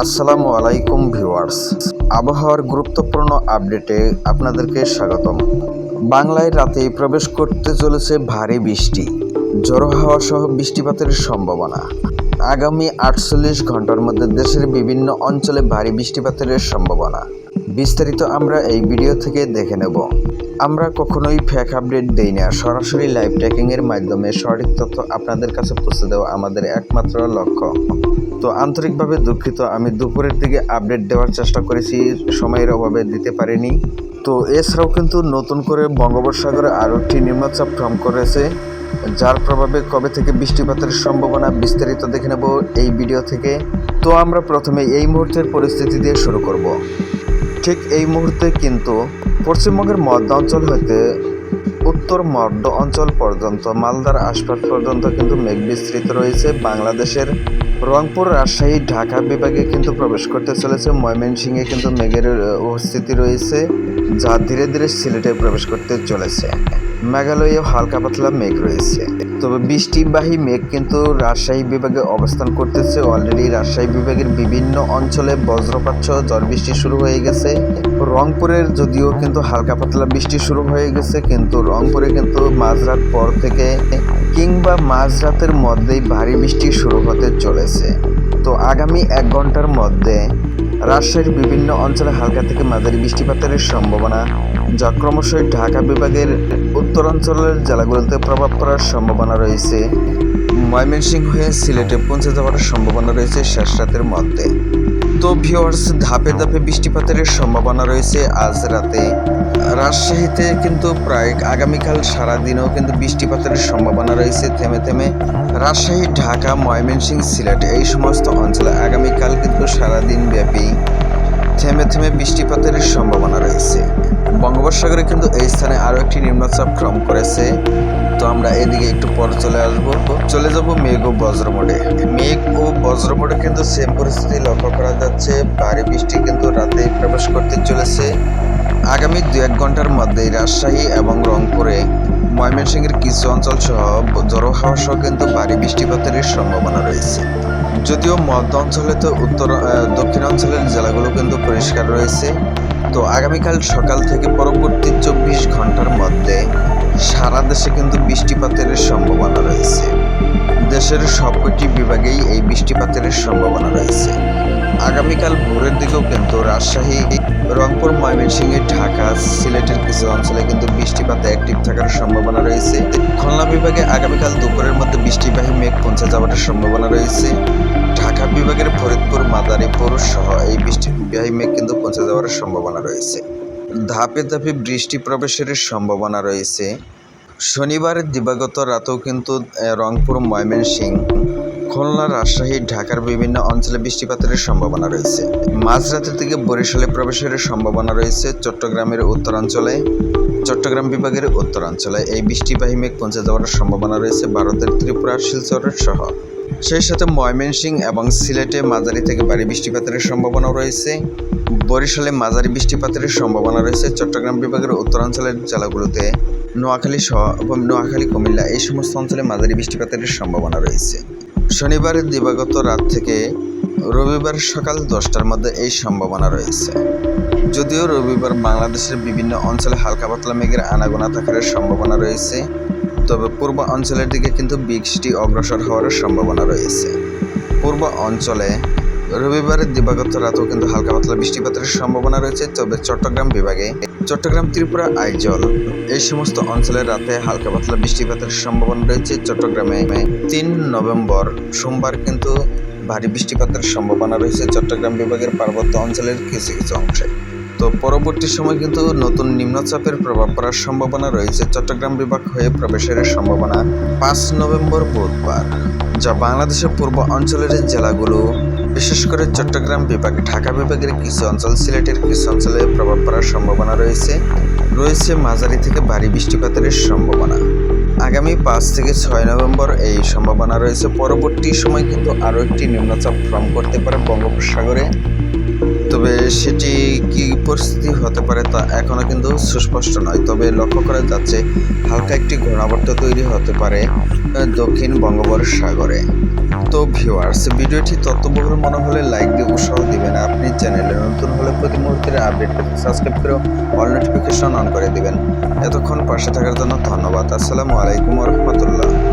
আসসালামু আলাইকুম ভিউয়ার্স। আবহাওয়ার গুরুত্বপূর্ণ আপডেটে আপনাদেরকে স্বাগতম। বাংলায় রাতে প্রবেশ করতে চলেছে ভারী বৃষ্টি। জড়ো হাওয়া সহ বৃষ্টিপাতের সম্ভাবনা। আগামী আটচল্লিশ ঘণ্টার মধ্যে দেশের বিভিন্ন অঞ্চলে ভারী বৃষ্টিপাতের সম্ভাবনা। বিস্তারিত আমরা এই ভিডিও থেকে দেখে নেব। আমরা কখনোই ফেক আপডেট দেই না। সরাসরি লাইভ ট্র্যাকিংয়ের মাধ্যমে সঠিক তথ্য আপনাদের কাছে পৌঁছে দেওয়া আমাদের একমাত্র লক্ষ্য। তো আন্তরিকভাবে দুঃখিত। আমি দুপুরের দিকে আপডেট দেওয়ার চেষ্টা করেছি, সময়ের অভাবে দিতে পারিনি। তো এছাড়াও কিন্তু নতুন করে বঙ্গোপসাগরে আরও একটি নিম্নচাপ ফর্ম করেছে, যার প্রভাবে কবে থেকে বৃষ্টিপাতের সম্ভাবনা বিস্তারিত দেখে নেব এই ভিডিও থেকে। তো আমরা প্রথমে এই মুহূর্তের পরিস্থিতি দিয়ে শুরু করব। ঠিক এই মুহূর্তে কিন্তু পশ্চিমবঙ্গের মধ্য অঞ্চল হইতে উত্তর মধ্য অঞ্চল পর্যন্ত, মালদার আশপাশ পর্যন্ত কিন্তু মেঘ বিস্তৃত রয়েছে। বাংলাদেশের রংপুর, রাজশাহী, ঢাকা বিভাগে কিন্তু প্রবেশ করতে চলেছে। ময়মনসিংহে কিন্তু মেঘের উপস্থিতি রয়েছে, যা ধীরে ধীরে সিলেটে প্রবেশ করতে চলেছে। মেঘালয়েও হালকা পাতলা মেঘ রয়েছে। তবে বৃষ্টিবাহী মেঘ কিন্তু রাজশাহী বিভাগে অবস্থান করতেছে। অলরেডি রাজশাহী বিভাগের বিভিন্ন অঞ্চলে বজ্রপাত সহ ঝড় বৃষ্টি শুরু হয়ে গেছে। রংপুরের যদিও কিন্তু হালকা পাতলা বৃষ্টি শুরু হয়ে গেছে, কিন্তু রংপুরে কিন্তু মাঝরাত পর থেকে কিংবা মাঝরাতের মধ্যেই ভারী বৃষ্টি শুরু হতে চলেছে। তো আগামী এক ঘণ্টার মধ্যে রাজশাহীর বিভিন্ন অঞ্চলে হালকা থেকে মাঝারি বৃষ্টিপাতের সম্ভাবনা, যা ক্রমশই ঢাকা বিভাগের উত্তরাঞ্চলের জেলাগুলোতে প্রভাব পড়ার সম্ভাবনা রয়েছে। ময়মনসিংহ হয়ে সিলেটে পৌঁছে যাওয়ার সম্ভাবনা রয়েছে শেষ রাতের মধ্যে। তো ভিওয়ার্স ধাপে ধাপে বৃষ্টিপাতের সম্ভাবনা রয়েছে আজ রাতে। রাজশাহীতে কিন্তু প্রায় আগামীকাল সারাদিনেও কিন্তু বৃষ্টিপাতের সম্ভাবনা রয়েছে থেমে থেমে। রাজশাহী, ঢাকা ময়মনসিংহ সিলেট এই সমস্ত অঞ্চলে আগামীকাল কিন্তু সারাদিন ব্যাপী থেমে থেমে বৃষ্টিপাতের সম্ভাবনা রয়েছে। বঙ্গোপসাগরে কিন্তু এই স্থানে আরও একটি নিম্নচাপ ক্রম করেছে। তো আমরা এদিকে একটু পরে চলে আসব। চলে যাব মেঘ ও বজ্রমোড়ে। মেঘ ও বজ্রমোড়ে কিন্তু সেম পরিস্থিতি লক্ষ্য করা যাচ্ছে। ভারী বৃষ্টি কিন্তু রাতে প্রবেশ করতে চলেছে। আগামী দু এক ঘণ্টার মধ্যেই রাজশাহী এবং রংপুরে ময়মনসিংহের কিছু অঞ্চল সহ জড়ো হাওয়া সহ কিন্তু ভারী বৃষ্টিপাতের সম্ভাবনা রয়েছে। যদিও মধ্য অঞ্চলে তো উত্তর আহ, দক্ষিণাঞ্চলের জেলাগুলো কিন্তু পরিষ্কার রয়েছে। তো আগামীকাল সকাল থেকে পরবর্তী চব্বিশ ঘণ্টার মধ্যে সারা দেশে কিন্তু বৃষ্টিপাতের সম্ভাবনা রয়েছে। দেশের সবকটি বিভাগেই এই বৃষ্টিপাতের সম্ভাবনা রয়েছে। আগামীকাল ভোরের দিকেও কিন্তু রাজশাহী রংপুর, ময়মনসিংহে, ঢাকা, সিলেটের কিছু অঞ্চলে কিন্তু বৃষ্টিপাতে অ্যাক্টিভ থাকার সম্ভাবনা রয়েছে। খুলনা বিভাগে আগামীকাল দুপুরের মধ্যে বৃষ্টিবাহী মেঘ পৌঁছে যাওয়ার সম্ভাবনা রয়েছে। ঢাকা বিভাগের ফরিদপুর, মাদারীপুর সহ এই বৃষ্টিবাহী মেঘ কিন্তু পৌঁছে যাওয়ার সম্ভাবনা রয়েছে। ধাপে ধাপে বৃষ্টি প্রবেশের সম্ভাবনা রয়েছে। শনিবার দিবাগত রাতেও কিন্তু রংপুর, ময়মনসিংহ খুলনা, রাজশাহী, ঢাকার বিভিন্ন অঞ্চলে বৃষ্টিপাতের সম্ভাবনা রয়েছে। মাঝরাতের থেকে বরিশালে প্রবেশের সম্ভাবনা রয়েছে চট্টগ্রামের উত্তরাঞ্চলে। চট্টগ্রাম বিভাগের উত্তরাঞ্চলে এই বৃষ্টিবাহী মেঘ পৌঁছে যাওয়ার সম্ভাবনা রয়েছে ভারতের ত্রিপুরা শিলচরের সহ। সেই সাথে ময়মনসিংহ এবং সিলেটে মাঝারি থেকে ভারী বৃষ্টিপাতের সম্ভাবনাও রয়েছে। বরিশালে মাঝারি বৃষ্টিপাতের সম্ভাবনা রয়েছে চট্টগ্রাম বিভাগের উত্তরাঞ্চলের জেলাগুলোতে। নোয়াখালী সহ এবং নোয়াখালী, কুমিল্লা এই সমস্ত অঞ্চলে মাঝারি বৃষ্টিপাতের সম্ভাবনা রয়েছে। শনিবারের দিবাগত রাত থেকে রবিবার সকাল দশটার মধ্যে এই সম্ভাবনা রয়েছে। যদিও রবিবার বাংলাদেশের বিভিন্ন অঞ্চলে হালকা পাতলা মেঘের আনাগোনা থাকার সম্ভাবনা রয়েছে, তবে পূর্ব অঞ্চলের দিকে কিন্তু বৃষ্টি অগ্রসর হওয়ার সম্ভাবনা রয়েছে। পূর্ব অঞ্চলে রবিবারের দিবাগত রাতেও কিন্তু হালকা পাতলা বৃষ্টিপাতের সম্ভাবনা রয়েছে, তবে চট্টগ্রাম বিভাগে চট্টগ্রাম ত্রিপুরা আইজল এই সমস্ত অঞ্চলের রাতে হালকা পাতলা বৃষ্টিপাতের সম্ভাবনা রয়েছে। চট্টগ্রামে তিন নভেম্বর সোমবার কিন্তু ভারী বৃষ্টিপাতের সম্ভাবনা রয়েছে চট্টগ্রাম বিভাগের পার্বত্য অঞ্চলের কিছু কিছু অংশে। তো পরবর্তী সময় কিন্তু নতুন নিম্নচাপের প্রভাব পড়ার সম্ভাবনা রয়েছে। চট্টগ্রাম বিভাগ হয়ে প্রবেশের সম্ভাবনা পাঁচ নভেম্বর বুধবার, যা বাংলাদেশের পূর্ব অঞ্চলের জেলাগুলো বিশেষ করে চট্টগ্রাম বিভাগ। ঢাকা বিভাগের কিছু অঞ্চল সিলেটের কিছু অঞ্চলে প্রভাব পড়ার সম্ভাবনা রয়েছে। রয়েছে মাঝারি থেকে ভারী বৃষ্টিপাতের সম্ভাবনা। আগামী পাঁচ থেকে ছয় নভেম্বর এই সম্ভাবনা রয়েছে। পরবর্তী সময় কিন্তু আরও একটি নিম্নচাপ ফর্ম করতে পারে বঙ্গোপসাগরে। তবে সেটি কি পরিস্থিতি হতে পারে তা এখনও কিন্তু সুস্পষ্ট নয়। তবে লক্ষ্য করা যাচ্ছে, হালকা একটি ঘূর্ণাবর্ত তৈরি হতে পারে দক্ষিণ বঙ্গোপসাগরে। তো ভিউয়ার্স ভিডিওটি তথ্যবহুল মনে হলে লাইক দিয়ে উৎসাহ দিবেন। আপনি চ্যানেলে নতুন হলে প্রতি মুহূর্তের আপডেট পেতে সাবস্ক্রাইব করে অল নোটিফিকেশন অন করে দিবেন। এতক্ষণ পাশে থাকার জন্য ধন্যবাদ। আসসালামু আলাইকুম রহমতুল্লাহ।